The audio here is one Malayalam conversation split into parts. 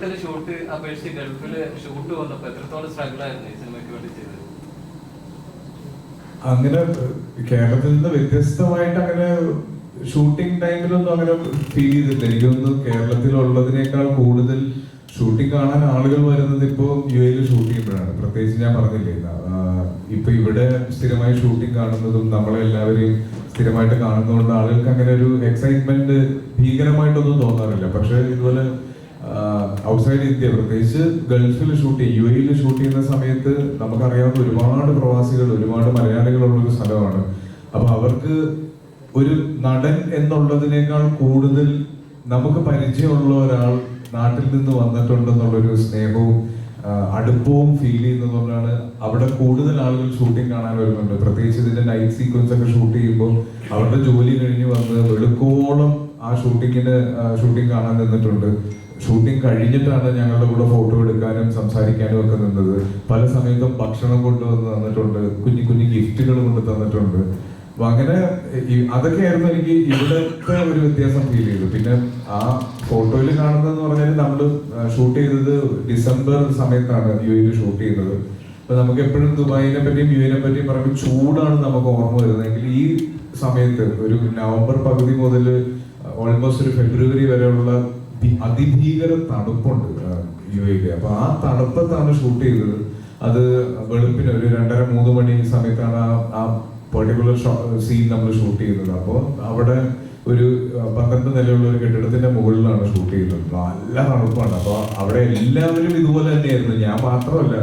കേരളത്തിലെ ഷൂട്ട് അപേക്ഷിച്ച് ഗൾഫിൽ ഷൂട്ട് വന്നപ്പോ എത്രത്തോളം സ്ട്രഗിൾ ആയിരുന്നു ഈ സിനിമയ്ക്ക് വേണ്ടി ചെയ്തത്? അങ്ങനെ കേരളത്തിൽ നിന്ന് വ്യത്യസ്തമായിട്ട് അങ്ങനെ ഷൂട്ടിംഗ് ടൈമിലൊന്നും അങ്ങനെ ഫീൽ ചെയ്തിട്ടില്ല. എനിക്കൊന്നും കേരളത്തിലുള്ളതിനേക്കാൾ കൂടുതൽ ഷൂട്ടിംഗ് കാണാൻ ആളുകൾ വരുന്നത് ഇപ്പോൾ യു എയിൽ ഷൂട്ട് ചെയ്യുമ്പോഴാണ്. പ്രത്യേകിച്ച് ഞാൻ പറഞ്ഞില്ലേ ഇപ്പൊ ഇവിടെ സ്ഥിരമായി ഷൂട്ടിംഗ് കാണുന്നതും നമ്മളെ എല്ലാവരെയും സ്ഥിരമായിട്ട് കാണുന്നതുകൊണ്ട് ആളുകൾക്ക് അങ്ങനെ ഒരു എക്സൈറ്റ്മെന്റ് ഭീകരമായിട്ടൊന്നും തോന്നാറില്ല. പക്ഷെ ഇതുപോലെ ഔട്ട്സൈഡ് ഇന്ത്യ പ്രത്യേകിച്ച് ഗൾഫിൽ ഷൂട്ട് യു എയിൽ ഷൂട്ട് ചെയ്യുന്ന സമയത്ത് നമുക്കറിയാവുന്ന ഒരുപാട് പ്രവാസികൾ ഒരുപാട് മലയാളികളുള്ള ഒരു സ്ഥലമാണ്. അപ്പൊ അവർക്ക് ഒരു നടൻ എന്നുള്ളതിനേക്കാൾ കൂടുതൽ നമുക്ക് പരിചയമുള്ള ഒരാൾ നാട്ടിൽ നിന്ന് വന്നിട്ടുണ്ടെന്നുള്ളൊരു സ്നേഹവും അടുപ്പവും ഫീൽ ചെയ്യുന്നതുകൊണ്ടാണ് അവിടെ കൂടുതൽ ആളുകൾ ഷൂട്ടിംഗ് കാണാൻ വരുന്നുണ്ട്. പ്രത്യേകിച്ച് ഇതിന്റെ നൈറ്റ് സീക്വൻസ് ഒക്കെ ഷൂട്ട് ചെയ്യുമ്പോൾ അവരുടെ ജോലി കഴിഞ്ഞ് വന്ന് വെളുക്കോളം ആ ഷൂട്ടിങ്ങിന് ഷൂട്ടിംഗ് കാണാൻ നിന്നിട്ടുണ്ട്. ഷൂട്ടിംഗ് കഴിഞ്ഞിട്ടാണ് ഞങ്ങളുടെ കൂടെ ഫോട്ടോ എടുക്കാനും സംസാരിക്കാനും ഒക്കെ നിന്നത്. പല സമയത്തും ഭക്ഷണം കൊണ്ടുവന്ന് തന്നിട്ടുണ്ട്. കുഞ്ഞു കുഞ്ഞു ഗിഫ്റ്റുകൾ കൊണ്ട് തന്നിട്ടുണ്ട്. അപ്പൊ അങ്ങനെ അതൊക്കെയായിരുന്നു എനിക്ക് ഇവിടുത്തെ ഒരു വ്യത്യാസം ഫീൽ ചെയ്തു പിന്നെ ആ ഫോട്ടോയിൽ കാണുന്നതെന്ന് പറഞ്ഞാൽ നമ്മൾ ഷൂട്ട് ചെയ്തത് ഡിസംബർ സമയത്താണ് യു എയിൽ ഷൂട്ട് ചെയ്തത് അപ്പൊ നമുക്ക് എപ്പോഴും ദുബായിനെ പറ്റിയും യു എനെ പറ്റിയും പറയുമ്പോൾ ചൂടാണ് നമുക്ക് ഓർമ്മ വരുന്നതെങ്കിൽ ഈ സമയത്ത് ഒരു നവംബർ പകുതി മുതൽ ഓൾമോസ്റ്റ് ഒരു ഫെബ്രുവരി വരെയുള്ള അതിഭീകര തണുപ്പുണ്ട് യു എയിൽ അപ്പൊ ആ തണുപ്പത്താണ് ഷൂട്ട് ചെയ്തത്. അത് വെളുപ്പിന് ഒരു രണ്ടര മൂന്ന് മണി സമയത്താണ് ആ- പെർട്ടിക്കുലർ സീൻ നമ്മൾ ഷൂട്ട് ചെയ്തത്. അപ്പോൾ അവിടെ ഒരു പന്ത്രണ്ട് നിലയുള്ള ഒരു കെട്ടിടത്തിന്റെ മുകളിലാണ് ഷൂട്ട് ചെയ്തത്. നല്ല തണുപ്പാണ്. അപ്പൊ അവിടെ എല്ലാവരും ഇതുപോലെ തന്നെയായിരുന്നു. ഞാൻ മാത്രമല്ല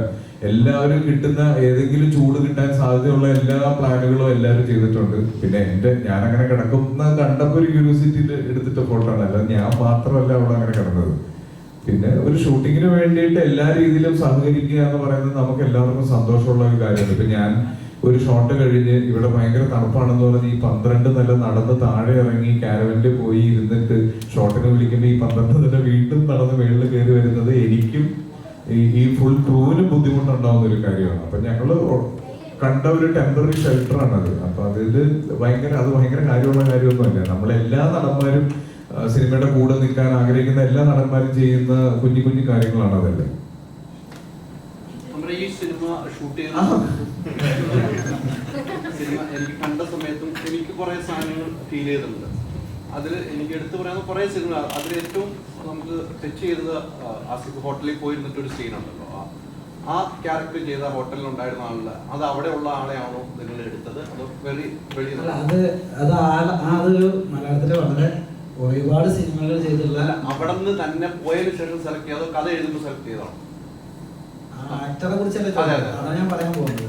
എല്ലാവരും കിട്ടുന്ന ഏതെങ്കിലും ചൂട് കിട്ടാൻ സാധ്യതയുള്ള എല്ലാ പ്ലാനുകളും എല്ലാവരും ചെയ്തിട്ടുണ്ട്. പിന്നെ എന്റെ ഞാൻ അങ്ങനെ കിടക്കുന്ന കണ്ടപ്പോൾ ഒരു യൂണിവേഴ്സിറ്റിയിൽ എടുത്തിട്ട ഫോട്ടോ ആണ്. അല്ലാതെ ഞാൻ മാത്രമല്ല അവിടെ അങ്ങനെ കിടന്നത്. പിന്നെ ഒരു ഷൂട്ടിങ്ങിന് വേണ്ടിയിട്ട് എല്ലാ രീതിയിലും സഹകരിക്കുക എന്ന് പറയുന്നത് നമുക്ക് എല്ലാവർക്കും സന്തോഷമുള്ള ഒരു കാര്യമാണ്. ഇപ്പൊ ഞാൻ ഒരു ഷോട്ട് കഴിഞ്ഞ് ഇവിടെ ഭയങ്കര തണുപ്പാണെന്ന് പറഞ്ഞ് ഈ പന്ത്രണ്ട് നില നടന്ന് താഴെ ഇറങ്ങി കാരവനിൽ പോയി ഇരുന്നിട്ട് ഷോട്ടിന് വിളിക്കുമ്പോൾ ഈ പന്ത്രണ്ട് നില വീണ്ടും നടന്ന് മേളിൽ കയറി വരുന്നത് എനിക്കും ഈ ഈ ഫുൾ ക്രൂവിന് ബുദ്ധിമുട്ടുണ്ടാവുന്ന ഒരു കാര്യമാണ്. അപ്പൊ ഞങ്ങൾ കണ്ട ഒരു ടെമ്പററി ഷെൽട്ടറാണ് അത് അപ്പൊ അതിൽ ഭയങ്കര അത് ഭയങ്കര കാര്യമുള്ള കാര്യമൊന്നുമല്ല. നമ്മളെല്ലാ നടന്മാരും സിനിമയുടെ കൂടെ നിൽക്കാൻ ആഗ്രഹിക്കുന്ന എല്ലാ നടന്മാരും ചെയ്യുന്ന കുഞ്ഞു കുഞ്ഞു കാര്യങ്ങളാണ് അതല്ലേ? ഈ സിനിമ ഷൂട്ട് ചെയ്ത സിനിമ എനിക്ക് കണ്ട സമയത്തും എനിക്ക് കുറെ സാധനങ്ങൾ ഫീൽ ചെയ്തിട്ടുണ്ട്. അതിൽ എനിക്ക് എടുത്തു പറയാൻ കുറെ സിനിമ അതിൽ ഏറ്റവും നമുക്ക് ടച്ച് ചെയ്തത് ആസിഫ് ഹോട്ടലിൽ പോയിരുന്നിട്ട് ഒരു സീൻ ഉണ്ടല്ലോ. ആ- ക്യാരക്ടർ ചെയ്ത ഹോട്ടലിൽ ഉണ്ടായിരുന്ന ആളില്ല അത് അവിടെ ഉള്ള ആളെയാണോ നിങ്ങൾ എടുത്തത്? അത് വെറി വെളി അല്ല അത് അത് അതൊരു മലയാളത്തിലെ വളരെ ഒരുപാട് സിനിമകൾ ചെയ്തിട്ടുള്ള അവിടെ നിന്ന് തന്നെ പോയതിനു ശേഷം സെലക്ട് ചെയ്തോ കഥ എഴുതുമ്പോൾ സെലക്ട് ചെയ്തോ ആക്ടറെ കുറിച്ചല്ലേ അതെ, അതെ. അതാണ് ഞാൻ പറയാൻ പോകുന്നത്.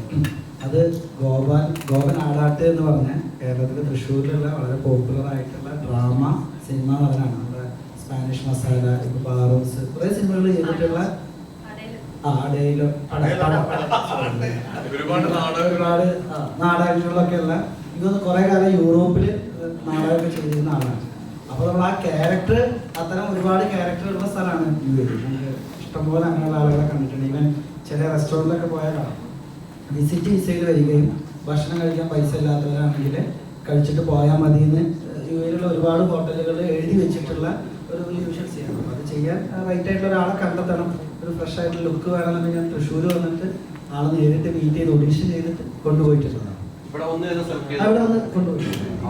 അത് ഗോപാൻ ഗോപൻ ആടാട്ട് എന്ന് പറഞ്ഞ കേരളത്തിലെ തൃശ്ശൂരിലുള്ള വളരെ പോപ്പുലർ ആയിട്ടുള്ള നടനാണ് നമ്മുടെ സ്പാനിഷ് മസാല ഇപ്പൊ ബാറോസ് കുറെ സിനിമകൾ ചെയ്തിട്ടുള്ള ആ അടയിലോ പട. പട പട ഒരുപാട് നാടകങ്ങളിലൊക്കെ ഉള്ള ഇതൊന്ന് കുറെ കാലം യൂറോപ്പിൽ നാടകമൊക്കെ ചെയ്തിരുന്ന ആളാണ്. അപ്പൊ നമ്മൾ ആ ക്യാരക്ടർ അത്തരം ഒരുപാട് ക്യാരക്ടർ ഉള്ള സ്ഥലമാണ് യു എ നമുക്ക് ഇഷ്ടംപോലെ അങ്ങനെയുള്ള ആളുകളെ കണ്ടിട്ടുണ്ട്. ഈവൻ ചില റെസ്റ്റോറന്റിലൊക്കെ പോയാൽ വിസിറ്റ് വിസയിൽ വരികയും ഭക്ഷണം കഴിക്കാൻ പൈസ ഇല്ലാത്തവരാണെങ്കിൽ കഴിച്ചിട്ട് പോയാൽ മതി എന്ന് യു എയിലുള്ള ഒരുപാട് ഒരു യൂഷ്വൽ ചെയ്യണം അപ്പോൾ അത് ചെയ്യാൻ റൈറ്റ് ആയിട്ടുള്ള ഒരാളെ കണ്ടെത്തണം. ഒരു ഫ്രഷ് ആയിട്ടുള്ള ലുക്ക് വേണമെന്ന് ഞാൻ തൃശ്ശൂർ വന്നിട്ട് ആളെ നേരിട്ട് മീറ്റ് ചെയ്ത് ഒഡീഷൻ ചെയ്തിട്ട് കൊണ്ടുപോയിട്ടുള്ളതാണ്. ഇവിടെ വന്ന് കൊണ്ടുപോയിട്ടുണ്ട്